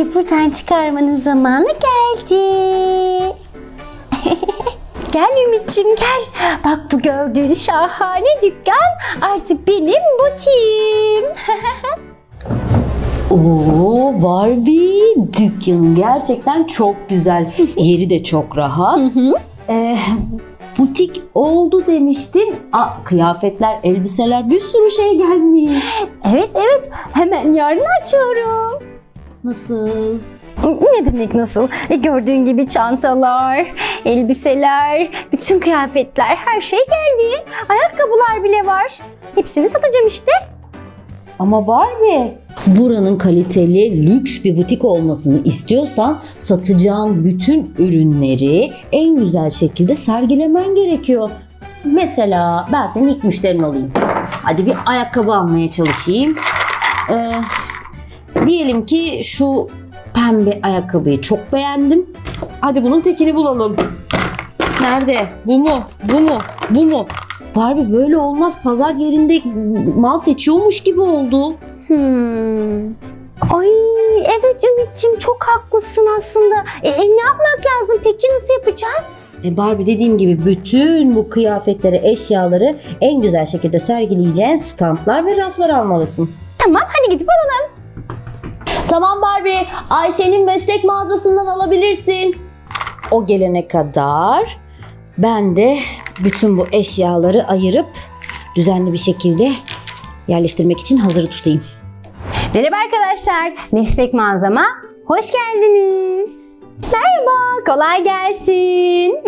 Yazıyı buradan çıkarmanın zamanı geldi. gel Ümit'ciğim gel. Bak bu gördüğün şahane dükkan artık benim butiğim. Oo Barbie dükkanın gerçekten çok güzel. Yeri de çok rahat. Ee, butik oldu demiştin. Aa, kıyafetler, elbiseler bir sürü şey gelmiş. evet evet hemen yarın açıyorum. Nasıl? Ne demek nasıl? E, gördüğün gibi çantalar, elbiseler, bütün kıyafetler her şey geldi. Ayakkabılar bile var. Hepsini satacağım işte. Ama Barbie buranın kaliteli, lüks bir butik olmasını istiyorsan satacağın bütün ürünleri en güzel şekilde sergilemen gerekiyor. Mesela ben senin ilk müşterin olayım. Hadi bir ayakkabı almaya çalışayım. Ee, diyelim ki şu pembe ayakkabıyı çok beğendim. Hadi bunun tekini bulalım. Nerede? Bu mu? Bu mu? Bu mu? Barbie böyle olmaz. Pazar yerinde mal seçiyormuş gibi oldu. Hmm. Ay evet Ümit'ciğim çok haklısın aslında. E, e, ne yapmak lazım peki nasıl yapacağız? E Barbie dediğim gibi bütün bu kıyafetleri, eşyaları en güzel şekilde sergileyeceğin standlar ve raflar almalısın. Tamam hadi gidip alalım. Tamam Barbie, Ayşe'nin meslek mağazasından alabilirsin. O gelene kadar ben de bütün bu eşyaları ayırıp düzenli bir şekilde yerleştirmek için hazır tutayım. Merhaba arkadaşlar, meslek mağazama hoş geldiniz. Merhaba, kolay gelsin.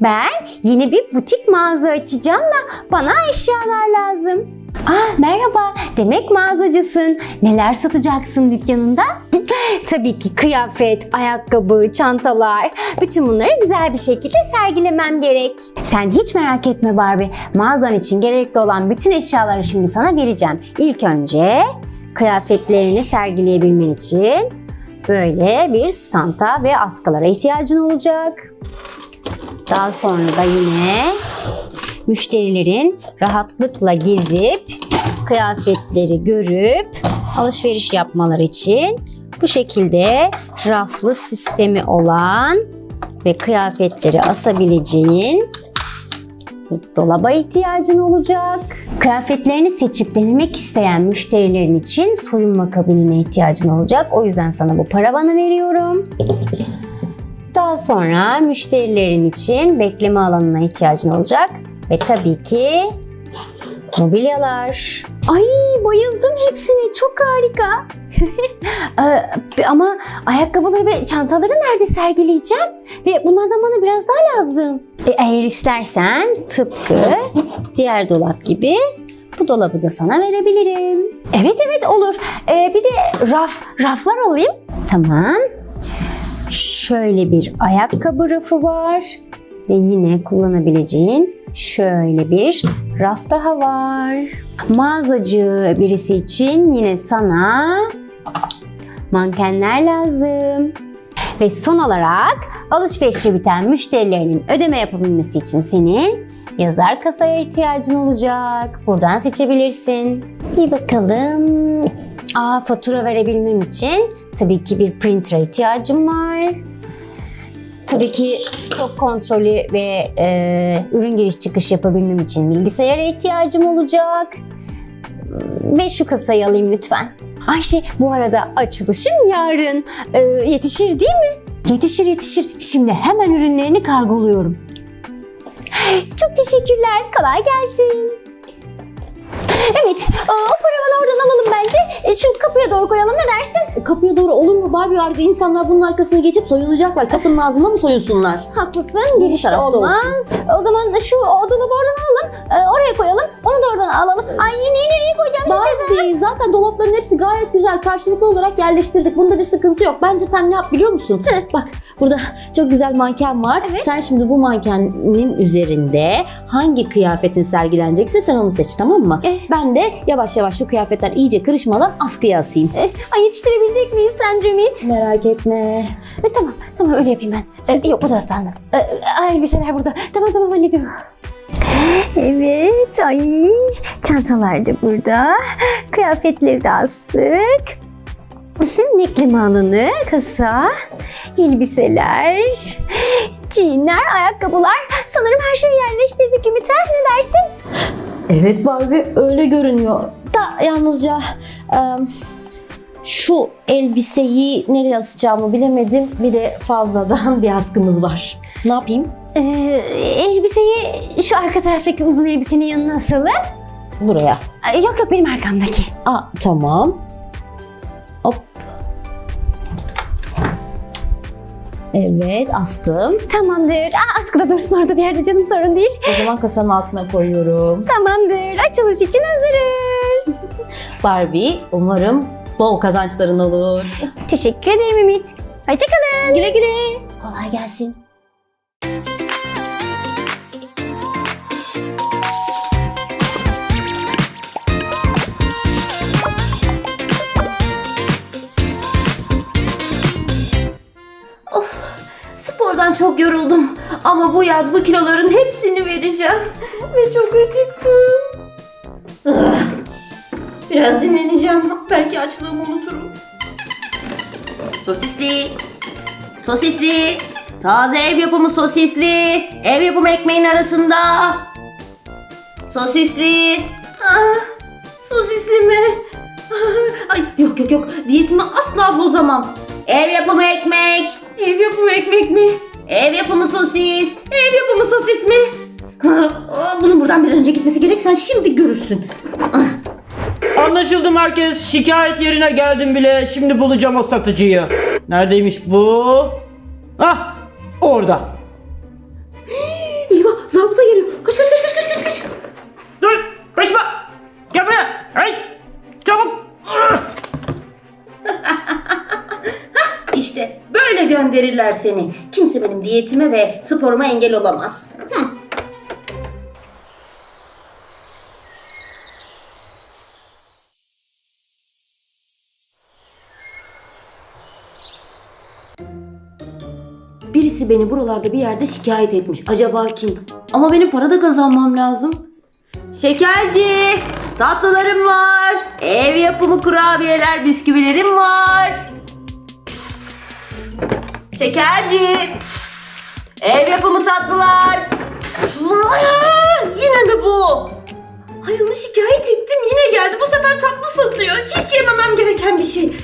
ben yeni bir butik mağaza açacağım da bana eşyalar lazım. Ah merhaba, demek mağazacısın. Neler satacaksın dükkanında? Tabii ki kıyafet, ayakkabı, çantalar. Bütün bunları güzel bir şekilde sergilemem gerek. Sen hiç merak etme Barbie. Mağazan için gerekli olan bütün eşyaları şimdi sana vereceğim. İlk önce kıyafetlerini sergileyebilmen için böyle bir standa ve askılara ihtiyacın olacak. Daha sonra da yine müşterilerin rahatlıkla gezip kıyafetleri görüp alışveriş yapmaları için bu şekilde raflı sistemi olan ve kıyafetleri asabileceğin dolaba ihtiyacın olacak. Kıyafetlerini seçip denemek isteyen müşterilerin için soyunma kabinine ihtiyacın olacak. O yüzden sana bu paravanı veriyorum. Daha sonra müşterilerin için bekleme alanına ihtiyacın olacak. Ve tabii ki mobilyalar. Ay bayıldım hepsine çok harika. Ee, ama ayakkabıları ve çantaları nerede sergileyeceğim? Ve bunlardan bana biraz daha lazım. E, eğer istersen tıpkı diğer dolap gibi bu dolabı da sana verebilirim. Evet evet olur. Ee, bir de raf, raflar alayım. Tamam. Şöyle bir ayakkabı rafı var. Ve yine kullanabileceğin şöyle bir raf daha var. Mağazacı birisi için yine sana mankenler lazım. Ve son olarak alışverişi biten müşterilerinin ödeme yapabilmesi için senin yazar kasaya ihtiyacın olacak. Buradan seçebilirsin. Bir bakalım. Aa, fatura verebilmem için tabii ki bir printer'a ihtiyacım var. Tabii ki stok kontrolü ve e, ürün giriş çıkış yapabilmem için bilgisayara ihtiyacım olacak. Ve şu kasayı alayım lütfen. Ayşe bu arada açılışım yarın. E, yetişir değil mi? Yetişir yetişir. Şimdi hemen ürünlerini kargoluyorum. Çok teşekkürler. Kolay gelsin. Evet, o paravanı oradan alalım bence. E, Şu kapıya doğru koyalım ne dersin? Kapıya doğru olur mu Barbie? Arka insanlar bunun arkasına geçip soyunacaklar. Kapının ağzına mı soyunsunlar? Haklısın, girişte tarafta olmaz. O zaman şu dolabı oradan alalım, e, oraya koyalım, onu da oradan alalım. Ay neyi nereye koyacağım şaşırdım. Barbie zaten dolapların hepsi gayet güzel. Karşılıklı olarak yerleştirdik. Bunda bir sıkıntı yok. Bence sen ne yap biliyor musun? Bak burada çok güzel manken var. Evet. Sen şimdi bu mankenin üzerinde hangi kıyafetin sergilenecekse sen onu seç tamam mı? Eh. Ben de yavaş yavaş şu kıyafetler iyice kırışmadan askıya asayım. E, Ay yetiştirebilecek miyiz sence Ümit? Merak etme. E, tamam, tamam öyle yapayım ben. E, yok bu taraftan da. E, ay, elbiseler burada. Tamam tamam hallediyorum. Evet, ay çantalar da burada. Kıyafetleri de astık. Nekleme alanı, kasa, elbiseler, jeanler, ayakkabılar. Sanırım her şeyi yerleştirdik Ümit. ha? Ne dersin? Evet Barbie öyle görünüyor. Da yalnızca e, şu elbiseyi nereye asacağımı bilemedim. Bir de fazladan bir askımız var. Ne yapayım? Ee, elbiseyi şu arka taraftaki uzun elbisenin yanına asalım. Buraya. Ee, Yok yok benim arkamdaki. Aa, tamam. Hop. Evet astım. Tamamdır. Aa, askıda dursun orada bir yerde canım sorun değil. O zaman kasanın altına koyuyorum. Tamamdır. Açılış için hazırız. Barbie umarım bol kazançların olur. Teşekkür ederim Ümit. Hoşçakalın. Güle güle. Kolay gelsin. Of, spordan çok yoruldum. Ama bu yaz bu kiloların hepsini vereceğim. Ve çok acıktım. Ah, Biraz dinleneceğim. Belki açlığımı unuturum. Sosisli. Sosisli. Taze ev yapımı sosisli. Ev yapımı ekmeğin arasında. Sosisli. Ah, sosisli mi? Ah, Ay yok yok yok. Diyetimi asla bozamam. Ev yapımı ekmek. Ev yapımı ekmek mi? Ev yapımı sosis. Ev yapımı sosis mi? Ah, Bunun buradan bir önce gitmesi gerek. Sen şimdi görürsün. Anlaşıldı merkez. Şikayet yerine geldim bile. Şimdi bulacağım o satıcıyı. Neredeymiş bu? Ah orada. Eyvah zabıta geliyor. Kaç kaç kaç kaç kaç kaç kaç. Dur kaçma. Gel buraya. Hey çabuk. İşte böyle gönderirler seni. Kimse benim diyetime ve sporuma engel olamaz. Birisi beni buralarda bir yerde şikayet etmiş. Acaba kim? Ama benim para da kazanmam lazım. Şekerci, tatlılarım var. Ev yapımı kurabiyeler, bisküvilerim var. Şekerci. Ev yapımı tatlılar. Yine mi bu? Ay onu şikayet ettim yine geldi. Bu sefer tatlı satıyor. Hiç yememem gereken bir şey.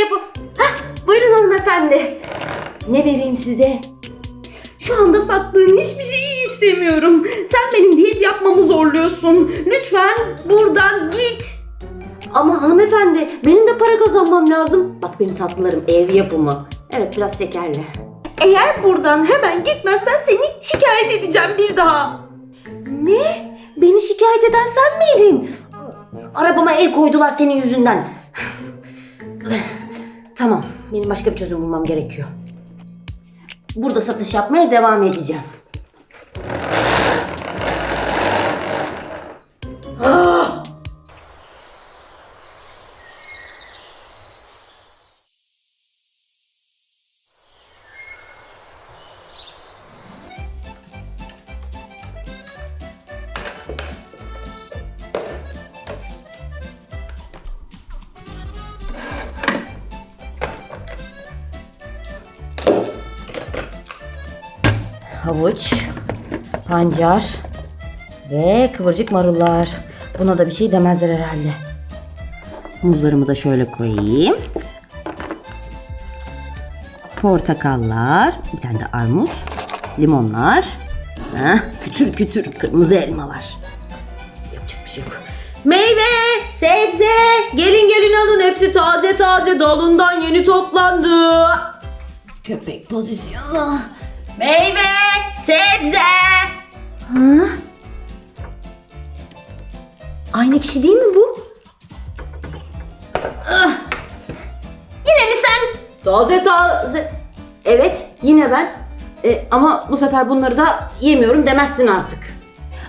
Yapım. Hah, buyurun hanımefendi. Ne vereyim size? Şu anda sattığın hiçbir şeyi istemiyorum. Sen benim diyet yapmamı zorluyorsun. Lütfen buradan git. Ama hanımefendi benim de para kazanmam lazım. Bak benim tatlılarım ev yapımı. Evet biraz şekerli. Eğer buradan hemen gitmezsen seni şikayet edeceğim bir daha. Ne? Beni şikayet eden sen miydin? Arabama el koydular senin yüzünden. Tamam, benim başka bir çözüm bulmam gerekiyor. Burada satış yapmaya devam edeceğim. Havuç, pancar ve kıvırcık marullar. Buna da bir şey demezler herhalde. Muzlarımı da şöyle koyayım. Portakallar, bir tane de armut, limonlar. Heh, kütür kütür kırmızı elmalar. Yapacak bir şey yok. Meyve, sebze, gelin gelin alın hepsi taze taze dalından yeni toplandı. Köpek pozisyonu. Meyve, sebze. Hı? Aynı kişi değil mi bu? Ah. Yine mi sen? Taze taze. Evet, yine ben. E, ama bu sefer bunları da yemiyorum demezsin artık.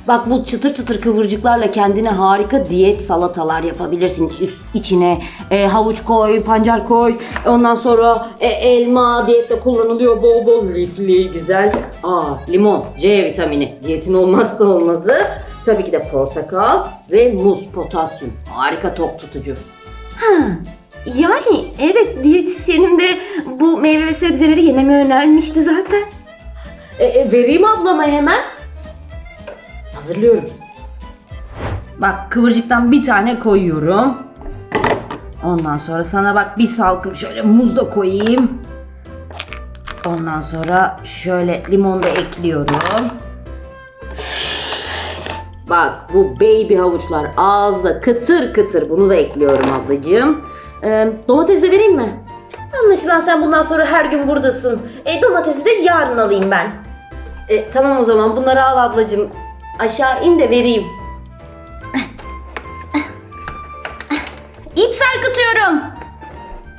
Bak bu çıtır çıtır kıvırcıklarla kendine harika diyet salatalar yapabilirsin. Üst içine e, havuç koy, pancar koy. Ondan sonra e, elma diyette kullanılıyor bol bol lifli güzel. Aa limon, C vitamini diyetin olmazsa olmazı. Tabii ki de portakal ve muz, potasyum. Harika tok tutucu. Yani evet diyetisyenim de bu meyve ve sebzeleri yememi önermişti zaten. E, e, vereyim ablama hemen. Hazırlıyorum. Bak kıvırcıktan bir tane koyuyorum. Ondan sonra sana bak bir salkım şöyle muz da koyayım. Ondan sonra şöyle limon da ekliyorum. Bak bu baby havuçlar ağızda kıtır kıtır bunu da ekliyorum ablacığım. Ee, domates de vereyim mi? Anlaşılan sen bundan sonra her gün buradasın. E, domatesi de yarın alayım ben. E, tamam o zaman bunları al ablacığım. Aşağı in de vereyim. İp sarkıtıyorum.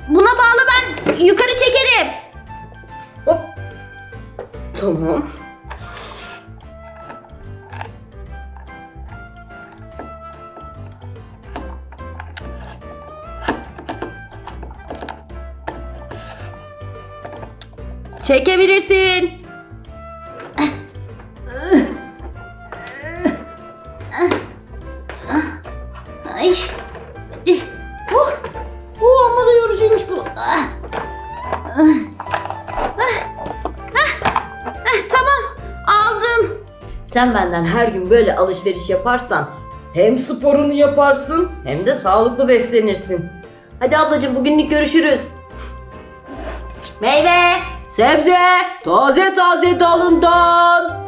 Buna bağlı ben yukarı çekerim. Hop. Tamam. Çekebilirsin. Sen benden her gün böyle alışveriş yaparsan hem sporunu yaparsın hem de sağlıklı beslenirsin. Hadi ablacığım bugünlük görüşürüz. Meyve. Sebze taze taze dalından.